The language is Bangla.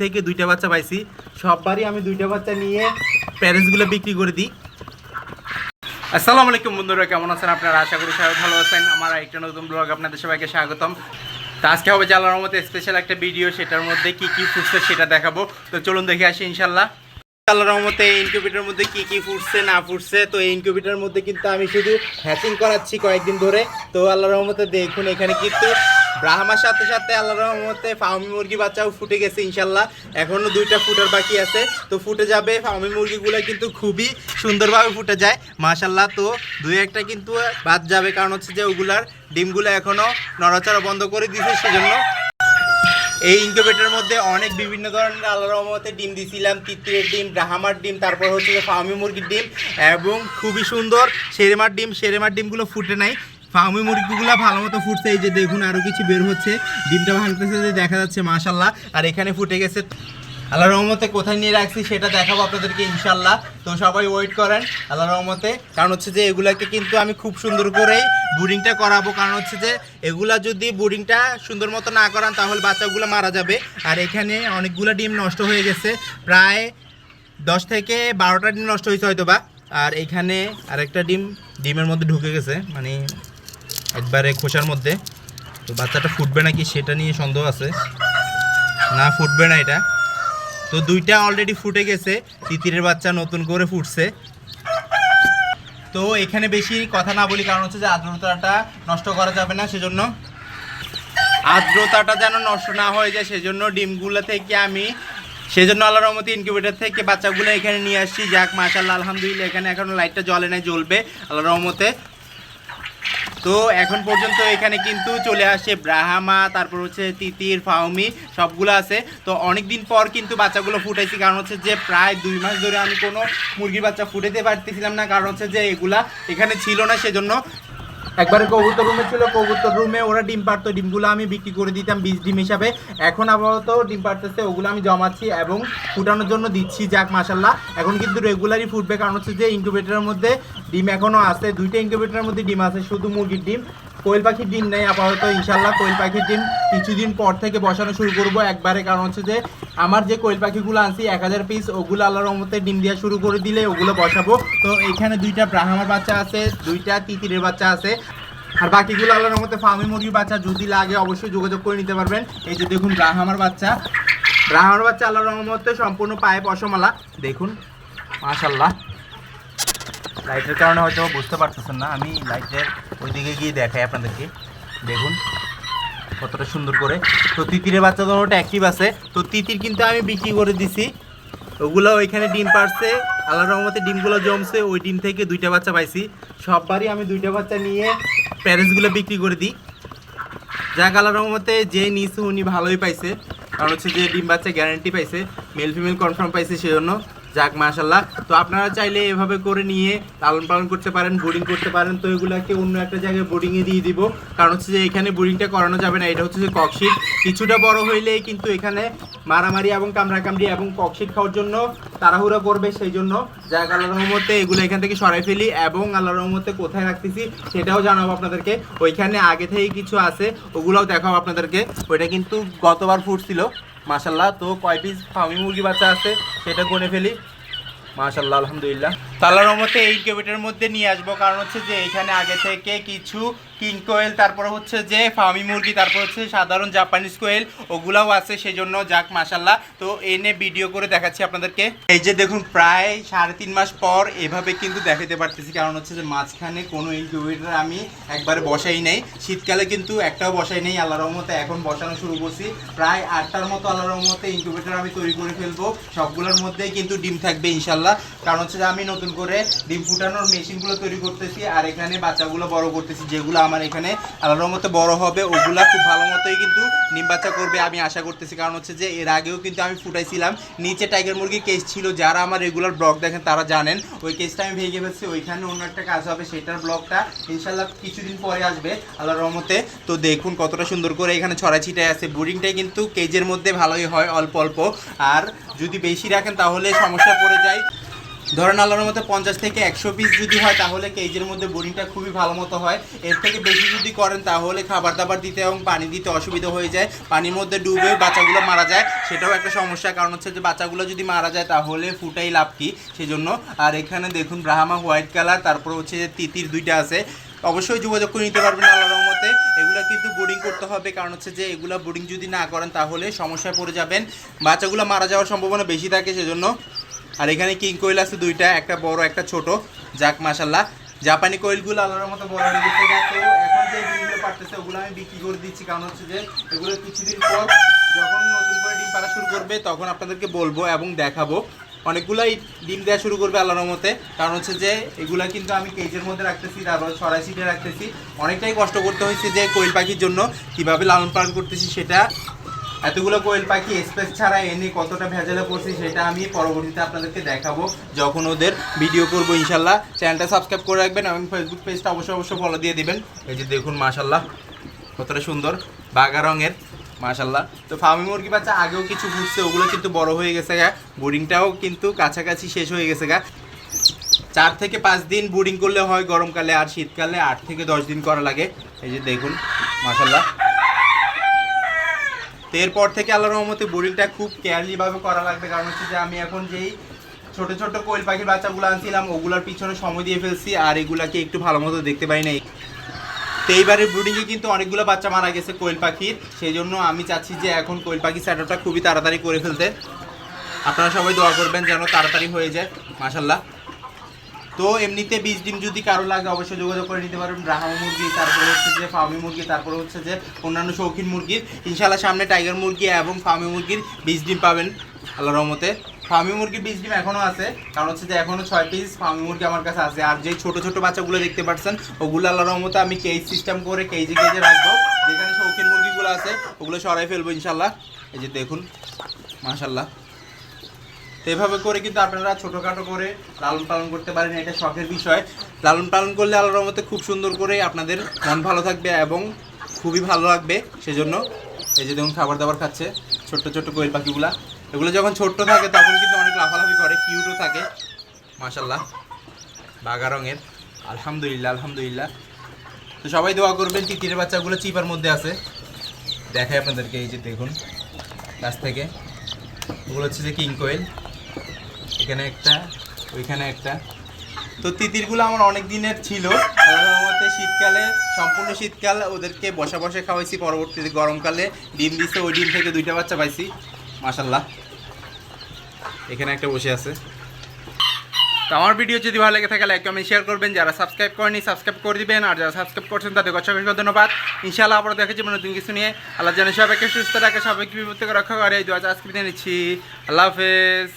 থেকে দুইটা বাচ্চা পাইছি। সববারই আমি দুইটা বাচ্চা নিয়ে প্যারেন্টসগুলো বিক্রি করে দিই। আসসালামু আলাইকুম বন্ধুরা, কেমন আছেন আপনারা? আশা করি সবাই ভালো আছেন। আমার একটা নতুন ব্লগ আপনাদের সবাইকে স্বাগতম। তো আজকে হবে জালানোর মতো স্পেশাল একটা ভিডিও সেটার মধ্যে কি কি ফুটছে সেটা দেখাবো। তো চলুন দেখে আসি ইনশাল্লাহ আল্লাহর রহমতে ইনকিউবেটার মধ্যে কি কি ফুটছে, না ফুটছে, তো এই মধ্যে কিন্তু আমি শুধু হ্যাচিং করাচ্ছি কয়েকদিন ধরে। তো আল্লাহর রহমতে দেখুন, এখানে কিন্তু ব্রাহ্মার সাথে সাথে আল্লাহর রহমতে ফার্মি মুরগি বাচ্চাও ফুটে গেছে, ইনশাল্লাহ। এখনও দুইটা ফুটার বাকি আছে। তো ফুটে যাবে ফার্মি মুরগিগুলো কিন্তু খুবই সুন্দরভাবে ফুটে যায়। মাশাল্লাহ, তো দুই একটা কিন্তু বাদ যাবে, কারণ হচ্ছে যে ওগুলার ডিমগুলো এখনও নড়াচড়া বন্ধ করে দিয়েছে, সেজন্য এই ইনকিউবেটরের মধ্যে অনেক বিভিন্ন ধরনের আল্লাহ রহমতে ডিম দিছিলাম, তিতিরের ডিম, ব্রাহ্মার ডিম, তারপর হচ্ছে ফার্মি মুরগির ডিম, এবং খুবই সুন্দর সেরেমার ডিম, সেরেমার ডিমগুলো ফুটে নাই। ফার্মি মুরগিগুলো ভালো মতো ফুটছে, এই যে দেখুন আরও কিছু বের হচ্ছে। ডিমটা ভাঙতেছে যে দেখা যাচ্ছে মাশাল্লাহ আর এখানে ফুটে গেছে আল্লাহ রহমতে কোথায় নিয়ে রাখছি সেটা দেখাবো আপনাদেরকে ইনশাল্লাহ তো সবাই ওয়েট করেন আল্লাহ রহমতে। কারণ হচ্ছে যে এগুলাকে কিন্তু আমি খুব সুন্দর করেই বুডিংটা করাবো। কারণ হচ্ছে যে এগুলা যদি বুডিংটা সুন্দর মতো না করান, তাহলে বাচ্চাগুলো মারা যাবে। আর এখানে অনেকগুলো ডিম নষ্ট হয়ে গেছে। প্রায় দশ থেকে বারোটা ডিম নষ্ট হয়েছে হয়তো বা আর এখানে আরেকটা ডিম, ডিমের মধ্যে ঢুকে গেছে। মানে একবারে খোসার মধ্যে। তো বাচ্চাটা ফুটবে নাকি সেটা নিয়ে সন্দেহ আছে। না, ফুটবে না এটা। তো দুইটা অলরেডি ফুটে গেছে। তিতিরের বাচ্চা নতুন করে ফুটছে। তো এখানে বেশি কথা না বলি, কারণ হচ্ছে যে আর্দ্রতাটা নষ্ট করা যাবে না সেজন্য। আর্দ্রতাটা যেন নষ্ট না হয়ে যায় সেজন্য ডিমগুলো থেকে আমি, সেজন্য আল্লাহ রহমতি ইনকিউবেটর থেকে বাচ্চাগুলো এখানে নিয়ে আসছি। যাক মাশাল্লাহ আলহামদুলিল্লাহ, এখানে এখনও লাইটটা জ্বলে নাই, জ্বলবে। আল্লাহ রহমতে তো এখন পর্যন্ত এখানে কিন্তু চলে আসে ব্রাহামা, তারপর হচ্ছে তিতির ফাউমি সবগুলো আছে। তো অনেক দিন পর কিন্তু বাচ্চাগুলো ফুটাইছি, কারণ হচ্ছে যে প্রায় দুই মাস ধরে আমি কোনো মুরগির বাচ্চা ফুটাতে পারতেছিলাম না, কারণ হচ্ছে যে এগুলা এখানে ছিল না, সেজন্য একবারে কবুতর রুমে ছিল, কবুতর রুমে ওরা ডিম পারতো ডিমগুলো আমি বিক্রি করে দিতাম বীজ ডিম হিসাবে। এখন আপাতত ডিম পারতেছে ওগুলো আমি জমাচ্ছি এবং ফুটানোর জন্য দিচ্ছি, যাক মাসাল্লাহ এখন কিন্তু রেগুলারই ফুটবে, কারণ হচ্ছে যে ইনকিউবেটারের মধ্যে ডিম এখনও আছে। দুইটা ইনকিউবেটারের মধ্যে ডিম আছে, শুধু মুরগির ডিম। কোয়েল পাখির ডিম নেই আপাতত ইনশাল্লাহ কোয়েল পাখির ডিম কিছুদিন পর থেকে বসানো শুরু করব একবারে। কারণ হচ্ছে যে, আমার যে কোয়েল পাখিগুলো আনছি, এক হাজার পিস ওগুলো আল্লাহর রহমতে ডিম দেওয়া শুরু করে দিলে ওগুলো বসাবো। তো এখানে দুইটা ব্রাহ্মার বাচ্চা আছে, দুইটা তিতিরের বাচ্চা আছে। আর বাকিগুলো আল্লাহর রহমতে ফার্মি মুরগির বাচ্চা, যদি লাগে অবশ্যই যোগাযোগ করে নিতে পারবেন। এই যে দেখুন ব্রাহ্মার বাচ্চা। ব্রাহ্মার বাচ্চা আল্লাহর রহমতে সম্পূর্ণ পায়ে পশমালা। দেখুন মাশাল্লাহ লাইটের কারণে হয়তো বুঝতে পারতেছেন না। আমি লাইটের ওইদিকে গিয়ে দেখাই আপনাদেরকে। দেখুন কতটা সুন্দর করে। তো তিতিরের বাচ্চা দোনোটা অ্যাক্টিভ আছে। তো তিতির কিন্তু আমি বিক্রি করে দিছি। ওগুলো ওইখানে ডিম পারছে আল্লাহ রহমতে ডিমগুলো জমছে। ওই ডিম থেকে দুইটা বাচ্চা পাইছি। সববারই আমি দুইটা বাচ্চা নিয়ে প্যারেন্টসগুলো বিক্রি করে দিই। যাক আল্লাহ রহমতে যে নিছে উনি ভালোই পাইছে। কারণ হচ্ছে যে ডিম বাচ্চা গ্যারান্টি পাইছে। মেল ফিমেল কনফার্ম পাইছে সেজন্য। যাক মাশাল্লাহ তো আপনারা চাইলে এভাবে করে নিয়ে লালন পালন করতে পারেন বোর্ডিং করতে পারেন। তো এগুলাকে অন্য একটা জায়গায় বোর্ডিংয়ে দিয়ে দিব। কারণ হচ্ছে যে এখানে বোর্ডিংটা করানো যাবে না, এটা হচ্ছে যে ককশিট কিছুটা বড় হইলেই কিন্তু এখানে মারামারি এবং কামড়াকামড়ি এবং ককশিট খাওয়ার জন্য তাড়াহুড়া করবে সেই জন্য। যাক আল্লাহ রহমতে এগুলো এখান থেকে সরাই ফেলি এবং আল্লাহ রহমতে কোথায় রাখতেছি সেটাও জানাব আপনাদেরকে। ওইখানে আগে থেকে কিছু আছে, ওগুলোও দেখাবো আপনাদেরকে। ওইটা কিন্তু গতবার ফুটছিল মাশাল্লাহ তো কয় পিস ফার্মি মুরগি বাচ্চা আছে সেটা গনে ফেলি। মাশাল্লাহ আলহামদুলিল্লাহ। তালার রহমতে এই ইনকিউবেটরের মধ্যে নিয়ে আসব। কারণ হচ্ছে যে এখানে আগে থেকে কিছু কিং কোয়েল, তারপর হচ্ছে যে ফার্মি মুরগি, তারপর হচ্ছে সাধারণ জাপানিজ কোয়েল, ওগুলাও আছে সেই জন্য যাক মাশাল্লাহ তো এনে ভিডিও করে দেখাচ্ছি আপনাদেরকে। এই যে দেখুন, প্রায় সাড়ে তিন মাস পর এভাবে কিন্তু দেখাতে পারতেছি। কারণ হচ্ছে যে মাঝখানে কোনো ইনকিউবেটর আমি একবারে বসাই নেই। শীতকালে কিন্তু একটাও বসাই নেই আল্লাহ রহমতে এখন বসানো শুরু করছি। প্রায় আটটার মতো আল্লাহ রহমতে ইনকিউবেটর আমি তৈরি করে ফেলব। সবগুলোর মধ্যেই কিন্তু ডিম থাকবে ইনশাল্লাহ কারণ হচ্ছে যে আমি নতুন করে ডিম ফুটানোর মেশিনগুলো তৈরি করতেছি, আর এখানে বাচ্চাগুলো বড় করতেছি, যেগুলো আমার এখানে আল্লাহর মতো বড় হবে, ওগুলা খুব ভালো মতোই কিন্তু ডিম বাচ্চা করবে আমি আশা করতেছি। কারণ হচ্ছে যে এর আগেও কিন্তু আমি ফুটাইছিলাম, নিচে টাইগার মুরগি কেস ছিল, যারা আমার রেগুলার ব্লগ দেখেন তারা জানেন, ওই কেসটা আমি ভেঙে ফেলছি, ওইখানে অন্য একটা কাজ হবে, সেটার ব্লগটা ইনশাল্লাহ কিছুদিন পরে আসবে, আল্লাহর রহমতে। তো দেখুন কতটা সুন্দর করে এখানে ছড়া ছিটায় আছে, বোরিংটাই কিন্তু কেজের মধ্যে ভালোই হয়, অল্প অল্প। আর যদি বেশি রাখেন তাহলে সমস্যা পড়ে যায় ধরেন আল্লাহর মধ্যে পঞ্চাশ থেকে একশো পিস যদি হয়, তাহলে কেজের মধ্যে বোরিংটা খুবই ভালো মতো হয়। এর থেকে বেশি যদি করেন, তাহলে খাবার দাবার দিতে এবং পানি দিতে অসুবিধা হয়ে যায়। পানির মধ্যে ডুবে বাচ্চাগুলো মারা যায়। সেটাও একটা সমস্যা কারণ হচ্ছে যে, বাচ্চাগুলো যদি মারা যায়, তাহলে ফুটাই লাভ কি? সেই জন্য আর এখানে দেখুন ব্রাহ্মা হোয়াইট কালার তারপর হচ্ছে যে তিতির দুইটা আছে। অবশ্যই যোগাযোগ করে নিতে পারবেন আল্লাহর রহমতে। এগুলো কিন্তু বোর্ডিং করতে হবে, কারণ হচ্ছে যে, এগুলো বোর্ডিং যদি না করেন, তাহলে সমস্যায় পড়ে যাবেন। বাচ্চাগুলো মারা যাওয়ার সম্ভাবনা বেশি থাকে, সেজন্য আর এখানে কিং কোয়েল আছে দুইটা, একটা বড়, একটা ছোট। যাক মাশাল্লাহ জাপানি কোয়েলগুলো আল্লাহর মতো বড় হয়ে গেছে। এখন যে ডিমগুলো পারতেছে ওগুলো আমি বিক্রি করে দিচ্ছি। কারণ হচ্ছে যে, এগুলো কিছুদিন পর যখন নতুন করে ডিম পাড়া শুরু করবে, তখন আপনাদেরকে বলব এবং দেখাবো। অনেকগুলাই ডিম দেওয়া শুরু করবে আল্লাহর মতে কারণ হচ্ছে যে, এগুলা কিন্তু আমি কেজের মধ্যে রাখতেছি, তারপর ছড়াই সিটে রাখতেছি। অনেকটাই কষ্ট করতে হয়েছে যে, কোয়েল পাখির জন্য। কীভাবে লালন পালন করতেছি সেটা এতগুলো কোয়েল পাখি স্পেস ছাড়া এনে কতটা ভেজালে পড়ছি সেটা আমি পরবর্তীতে আপনাদেরকে দেখাবো। যখন ওদের ভিডিও করব ইনশাল্লাহ। চ্যানেলটা সাবস্ক্রাইব করে রাখবেন এবং ফেসবুক পেজটা অবশ্যই অবশ্যই ফলো দিয়ে দিবেন। এই যে দেখুন, মাশাল্লাহ, কতটা সুন্দর, বাগা রঙের, মাশাল্লাহ। তো ফার্মি মুরগি বাচ্চা আগেও কিছু ঘুরছে ওগুলো কিন্তু বড় হয়ে গেছে গা। বোরিংটাও কিন্তু কাছাকাছি শেষ হয়ে গেছে গা। চার থেকে পাঁচ দিন বোরিং করলে হয় গরমকালে, আর শীতকালে আট থেকে দশ দিন করা লাগে। এই যে দেখুন, মাশাল্লাহ। তো এরপর থেকে আল্লাহর রহমতে বোর্ডিংটা খুব কেয়ারলি ভাবে করা লাগবে। কারণ হচ্ছে যে আমি এখন যেই ছোট ছোট কোয়েল পাখির বাচ্চাগুলো আনছিলাম, ওগুলোর পিছনে সময় দিয়ে ফেলছি আর এগুলাকে একটু ভালো মতো দেখতে পাই নাই। তো এইবারে ব্রুডিংয়ে কিন্তু অনেকগুলো বাচ্চা মারা গেছে কোয়েল পাখির। সেই জন্য আমি চাচ্ছি যে এখন কোয়েল পাখির স্যাটারটা খুবই তাড়াতাড়ি করে ফেলতে। আপনারা সবাই দোয়া করবেন যেন তাড়াতাড়ি হয়ে যায় মাশাল্লাহ তো এমনিতে বীজ ডিম যদি কারও লাগে অবশ্যই যোগাযোগ করে নিতে পারবেন। ব্রাহ্মা মুরগি, তারপরে হচ্ছে যে ফার্মি মুরগি, তারপরে হচ্ছে যে অন্যান্য শৌখিন মুরগির ইনশাল্লাহ সামনে টাইগার মুরগি এবং ফার্মি মুরগির বীজ ডিম পাবেন আল্লাহ রহমতে। ফার্মি মুরগির বীজ ডিম এখনও আছে, কারণ হচ্ছে যে এখনও ছয় পিস ফার্মি মুরগি আমার কাছে আছে। আর যে ছোট ছোট বাচ্চাগুলো দেখতে পাচ্ছেন, ওগুলো আল্লাহ রহমতে আমি কেজ সিস্টেম করে কেজি কেজে রাখব। যেখানে শৌখিন মুরগিগুলো আছে, ওগুলো সরাই ফেলব ইনশাল্লাহ এই যে দেখুন মাশাল্লাহ তো এভাবে করে কিন্তু আপনারা ছোটোখাটো করে লালন পালন করতে পারেন, এটা শখের বিষয়। লালন পালন করলে আল্লাহর রহমতে খুব সুন্দর করে আপনাদের মন ভালো থাকবে এবং খুবই ভালো লাগবে, সেজন্য এই যে দেখুন খাবার দাবার খাচ্ছে, ছোট্ট ছোট্ট কোয়েল পাখিগুলা। এগুলো যখন ছোট্ট থাকে তখন কিন্তু অনেক লাফালাফি করে, কিউটও থাকে মাশাল্লাহ বাগা রঙের, আলহামদুলিল্লাহ আলহামদুলিল্লাহ। তো সবাই দোয়া করবেন, তিতিরের বাচ্চাগুলো চিপার মধ্যে আছে। দেখাই আপনাদেরকে এই যে দেখুন কাছ থেকে। ওগুলো হচ্ছে যে কিং কোয়েল। এখানে একটা, ওইখানে একটা। তো তিতিরগুলো আমার অনেক দিনের ছিল। রহমতে শীতকালে, সম্পূর্ণ শীতকাল ওদেরকে বসা বসে খাওয়াইছি। পরবর্তীতে গরমকালে ডিম দিচ্ছে ওই ডিম থেকে দুইটা বাচ্চা পাইছি। মাশাল্লাহ এখানে একটা বসে আছে। তো আমার ভিডিও যদি ভালো লেগে থাকে লাইক কমেন্ট শেয়ার করবেন। যারা সাবস্ক্রাইব করেনি সাবস্ক্রাইব করে দিবেন। আর যারা সাবস্ক্রাইব করছেন তাদের অসংখ্য ধন্যবাদ। ইনশাআল্লাহ আবার দেখা যাবে নতুন কিছু নিয়ে। আল্লাহ জানে সবাইকে সুস্থ রাখে, সবাইকে বিপদ থেকে রক্ষা করে। এই দু আজকে নিচ্ছি। আল্লাহ হাফেজ।